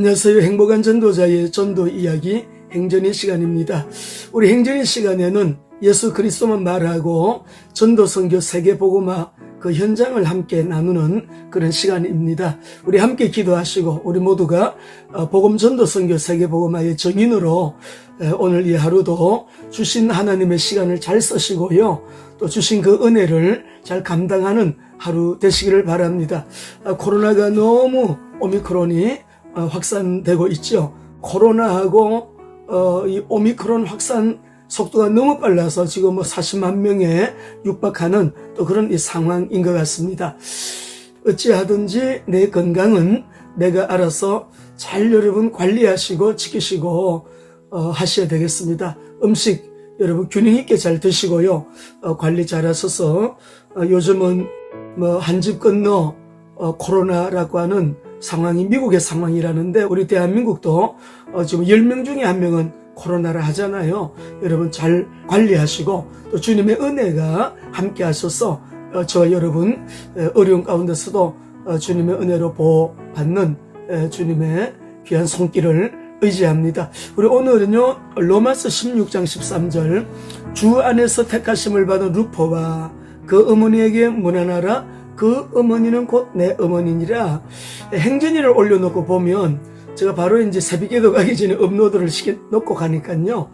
안녕하세요. 행복한 전도자의 전도 이야기 행전의 시간입니다. 우리 행전의 시간에는 예수 그리스도만 말하고 전도 선교 세계 복음화 그 현장을 함께 나누는 그런 시간입니다. 우리 함께 기도하시고 우리 모두가 어, 복음 전도 선교 세계 복음화의 정인으로 에, 오늘 이 하루도 주신 하나님의 시간을 잘 쓰시고요. 또 주신 그 은혜를 잘 감당하는 하루 되시기를 바랍니다. 아, 코로나가 너무 오미크론이 어, 확산되고 있죠. 코로나하고 어, 이 오미크론 확산 속도가 너무 빨라서 지금 뭐 40만 명에 육박하는 또 그런 이 상황인 것 같습니다. 어찌하든지 내 건강은 내가 알아서 잘 여러분 관리하시고 지키시고 어, 하셔야 되겠습니다. 음식 여러분 균형 있게 잘 드시고요. 어, 관리 잘 하셔서 어, 요즘은 뭐 한 집 건너 어, 코로나라고 하는 상황이 미국의 상황이라는데 우리 대한민국도 어, 지금 10명 중에 한 명은 코로나라 하잖아요. 여러분 잘 관리하시고 또 주님의 은혜가 함께 하셔서 어, 저와 여러분 에, 어려운 가운데서도 어, 주님의 은혜로 보호받는 에, 주님의 귀한 손길을 의지합니다. 우리 오늘은요 로마서 16장 13절 주 안에서 택하심을 받은 루포와 그 어머니에게 문안하라 그 어머니는 곧 내 어머니니라 행전이를 올려놓고 보면 제가 바로 이제 새벽기도 가기 전에 업로드를 시켜 놓고 가니까요.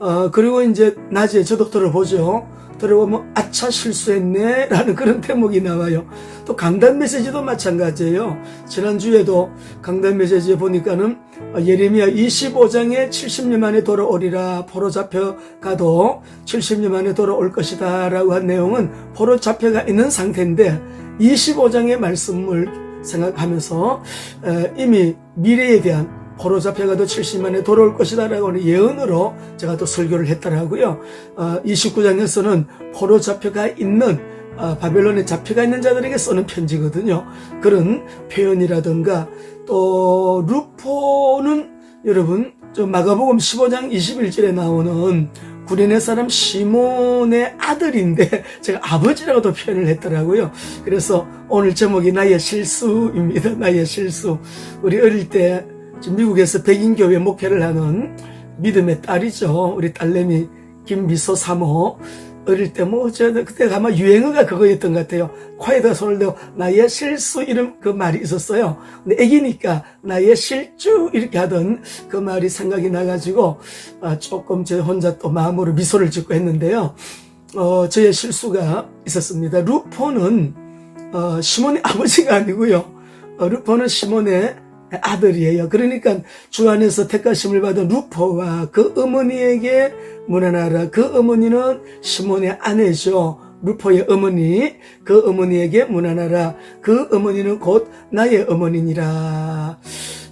어, 그리고 이제 낮에 저도 들어보죠. 들어보면 아차 실수했네 라는 그런 대목이 나와요. 또 강단 메시지도 마찬가지예요. 지난주에도 강단 메시지에 보니까는 어, 예레미야 25장에 70년 만에 돌아오리라 포로 잡혀가도 70년 만에 돌아올 것이다 라고 한 내용은 포로 잡혀가 있는 상태인데 25장의 말씀을 생각하면서 에, 이미 미래에 대한 포로 잡혀가도 70만에 돌아올 것이다 라고 하는 예언으로 제가 또 설교를 했더라고요. 어, 29장에서는 포로 잡혀가 있는 어, 바벨론에 잡혀가 있는 자들에게 쓰는 편지거든요. 그런 표현이라든가 또 루포는 여러분 저 마가복음 15장 21절에 나오는 구레네 사람 시몬의 아들인데 제가 아버지라고도 표현을 했더라고요. 그래서 오늘 제목이 나의 실수입니다. 나의 실수. 우리 어릴 때 지금 미국에서 백인교회 목회를 하는 믿음의 딸이죠. 우리 딸내미 김미소 사모. 어릴 때 뭐, 저, 그때 아마 유행어가 그거였던 것 같아요. 코에다 손을 대고, 나의 실수, 이런 그 말이 있었어요. 근데 애기니까, 나의 실주, 이렇게 하던 그 말이 생각이 나가지고, 아, 조금 제 혼자 또 마음으로 미소를 짓고 했는데요. 어, 저의 실수가 있었습니다. 루포는, 어, 시몬의 아버지가 아니고요. 어, 루포는 시몬의 아들이에요. 그러니까 주 안에서 택하심을 받은 루포와 그 어머니에게 문안하라. 그 어머니는 시몬의 아내죠. 루포의 어머니, 그 어머니에게 문안하라. 그 어머니는 곧 나의 어머니니라.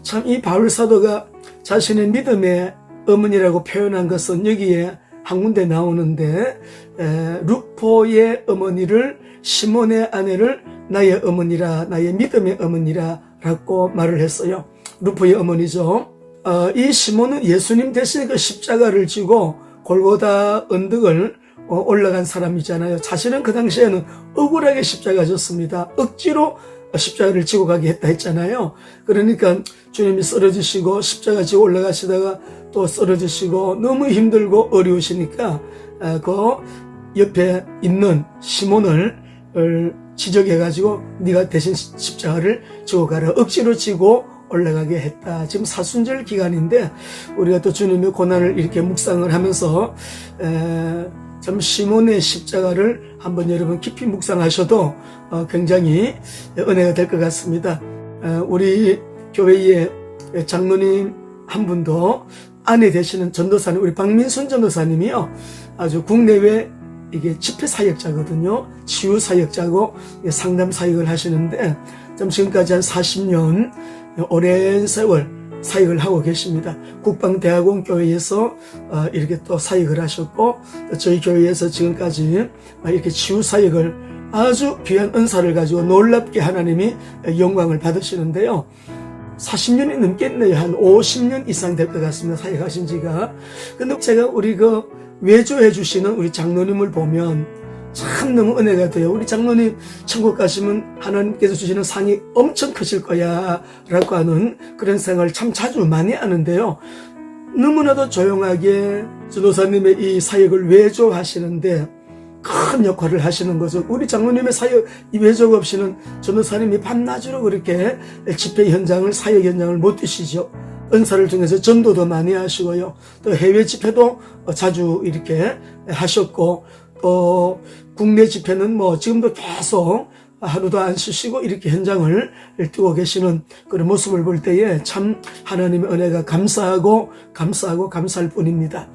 참 이 바울 사도가 자신의 믿음의 어머니라고 표현한 것은 여기에 한 군데 나오는데 에, 루포의 어머니를 시몬의 아내를 나의 어머니라 나의 믿음의 어머니라 라고 말을 했어요. 루포의 어머니죠. 어, 이 시몬은 예수님 대신 그 십자가를 지고 골고다 언덕을 어, 올라간 사람이잖아요. 자신은 그 당시에는 억울하게 십자가 졌습니다. 억지로 십자가를 지고 가게 했다 했잖아요. 그러니까 주님이 쓰러지시고 십자가 지고 올라가시다가 또 쓰러지시고 너무 힘들고 어려우시니까 어, 그 옆에 있는 시몬을 지적해가지고 네가 대신 십자가를 지고 가라 억지로 지고 올라가게 했다. 지금 사순절 기간인데 우리가 또 주님의 고난을 이렇게 묵상을 하면서 에, 참 시몬의 십자가를 한번 여러분 깊이 묵상하셔도 어, 굉장히 은혜가 될 것 같습니다. 에, 우리 교회의 장로님 한 분도 아내 되시는 전도사님 우리 박민순 전도사님이요 아주 국내외 이게 집회 사역자거든요. 치유 사역자고 상담 사역을 하시는데 좀 지금까지 한 40년 오랜 세월 사역을 하고 계십니다. 국방대학원 교회에서 어, 이렇게 또 사역을 하셨고 저희 교회에서 지금까지 이렇게 치유 사역을 아주 귀한 은사를 가지고 놀랍게 하나님이 영광을 받으시는데요. 40년이 넘겠네요. 한 50년 이상 될 것 같습니다. 사역하신 지가. 근데 제가 우리 그 외조해 주시는 우리 장로님을 보면 참 너무 은혜가 돼요. 우리 장로님 천국 가시면 하나님께서 주시는 상이 엄청 크실 거야 라고 하는 그런 생각을 참 자주 많이 하는데요. 너무나도 조용하게 전도사님의 이 사역을 외조하시는데 큰 역할을 하시는 거죠. 우리 장로님의 사역 이 외적 없이는 전도사님이 밤낮으로 그렇게 집회 현장을 사역 현장을 못 뛰시죠. 은사를 통해서 전도도 많이 하시고요. 또 해외 집회도 자주 이렇게 하셨고 또 국내 집회는 뭐 지금도 계속 하루도 안 쉬시고 이렇게 현장을 뛰고 계시는 그런 모습을 볼 때에 참 하나님의 은혜가 감사하고 감사하고 감사할 뿐입니다.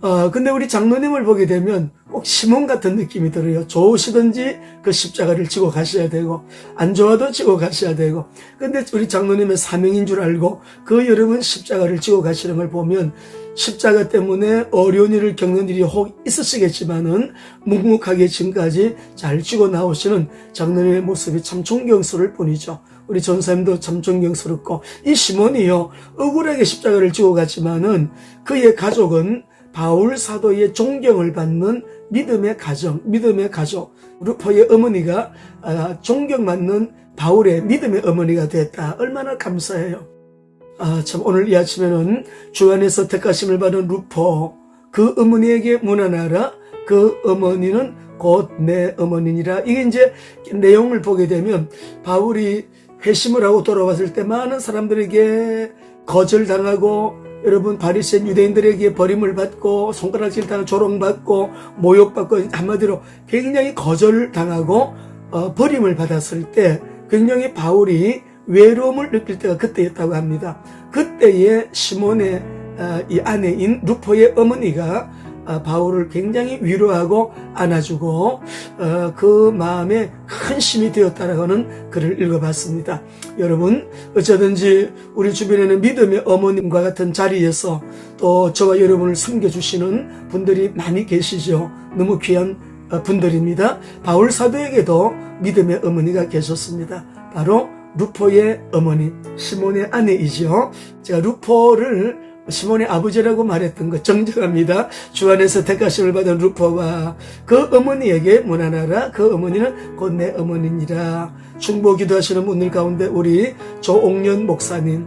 어, 근데 우리 장로님을 보게 되면 꼭 시몬 같은 느낌이 들어요. 좋으시든지 그 십자가를 지고 가셔야 되고, 안 좋아도 지고 가셔야 되고. 근데 우리 장로님의 사명인 줄 알고, 그 여러분 십자가를 지고 가시는 걸 보면, 십자가 때문에 어려운 일을 겪는 일이 혹 있으시겠지만은, 묵묵하게 지금까지 잘 지고 나오시는 장로님의 모습이 참 존경스러울 뿐이죠. 우리 전사님도 참 존경스럽고, 이 시몬이요, 억울하게 십자가를 지고 갔지만은, 그의 가족은 바울 사도의 존경을 받는 믿음의 가정, 믿음의 가족, 루퍼의 어머니가 아, 존경받는 바울의 믿음의 어머니가 됐다. 얼마나 감사해요. 아, 참 오늘 이 아침에는 주 안에서 택하심을 받은 루퍼, 그 어머니에게 문안하라. 그 어머니는 곧 내 어머니니라. 이게 이제 내용을 보게 되면 바울이 회심을 하고 돌아왔을 때 많은 사람들에게 거절당하고 여러분 바리새인 유대인들에게 버림을 받고 손가락질 당하고 조롱받고 모욕받고 한마디로 굉장히 거절당하고 어, 버림을 받았을 때 굉장히 바울이 외로움을 느낄 때가 그때였다고 합니다. 그때의 시몬의 어, 이 아내인 루포의 어머니가 어, 바울을 굉장히 위로하고 안아주고 어, 그 마음에 큰 힘이 되었다라고 하는 글을 읽어봤습니다. 여러분 어쩌든지 우리 주변에는 믿음의 어머님과 같은 자리에서 또 저와 여러분을 섬겨주시는 분들이 많이 계시죠. 너무 귀한 어, 분들입니다. 바울 사도에게도 믿음의 어머니가 계셨습니다. 바로 루포의 어머니, 시몬의 아내이죠. 제가 루포를 시몬의 아버지라고 말했던 것 정정합니다. 주 안에서 택하심을 받은 루퍼와 그 어머니에게 문안하라. 그 어머니는 곧 내 어머니니라. 중보 기도하시는 분들 가운데 우리 조옥년 목사님,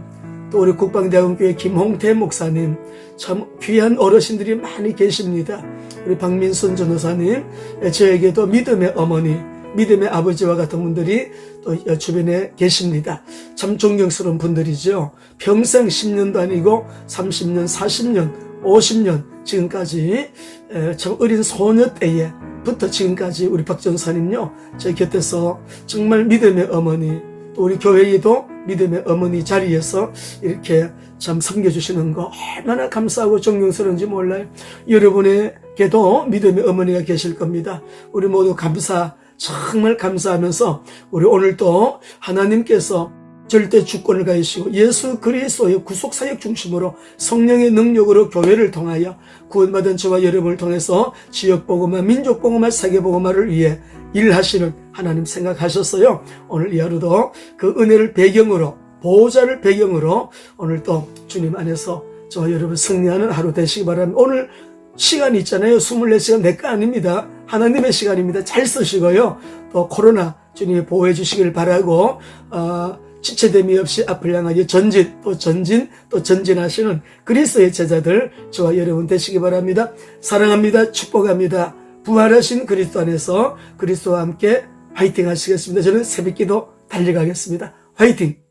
또 우리 국방대학교의 김홍태 목사님, 참 귀한 어르신들이 많이 계십니다. 우리 박민순 전도사님, 저에게도 믿음의 어머니, 믿음의 아버지와 같은 분들이 또 주변에 계십니다. 참 존경스러운 분들이죠. 평생 10년도 아니고 30년, 40년, 50년 지금까지 참 어린 소녀 때에 부터 지금까지 우리 박 전사님요. 제 곁에서 정말 믿음의 어머니 또 우리 교회에도 믿음의 어머니 자리에서 이렇게 참 섬겨주시는 거 얼마나 감사하고 존경스러운지 몰라요. 여러분에게도 믿음의 어머니가 계실 겁니다. 우리 모두 감사 정말 감사하면서 우리 오늘도 하나님께서 절대 주권을 가지시고 예수 그리스도의 구속 사역 중심으로 성령의 능력으로 교회를 통하여 구원받은 저와 여러분을 통해서 지역 복음화, 민족 복음화, 세계 복음화를 위해 일하시는 하나님 생각하셨어요. 오늘 이 하루도 그 은혜를 배경으로 보호자를 배경으로 오늘 또 주님 안에서 저와 여러분 승리하는 하루 되시기 바랍니다. 오늘 시간이 있잖아요. 24시간 내 거 아닙니다. 하나님의 시간입니다. 잘 쓰시고요. 또 코로나 주님이 보호해 주시길 바라고 어, 지체됨이 없이 앞을 향하여 전진 또 전진 또 전진하시는 그리스도의 제자들 저와 여러분 되시기 바랍니다. 사랑합니다. 축복합니다. 부활하신 그리스도 안에서 그리스도와 함께 화이팅 하시겠습니다. 저는 새벽기도 달려가겠습니다. 화이팅!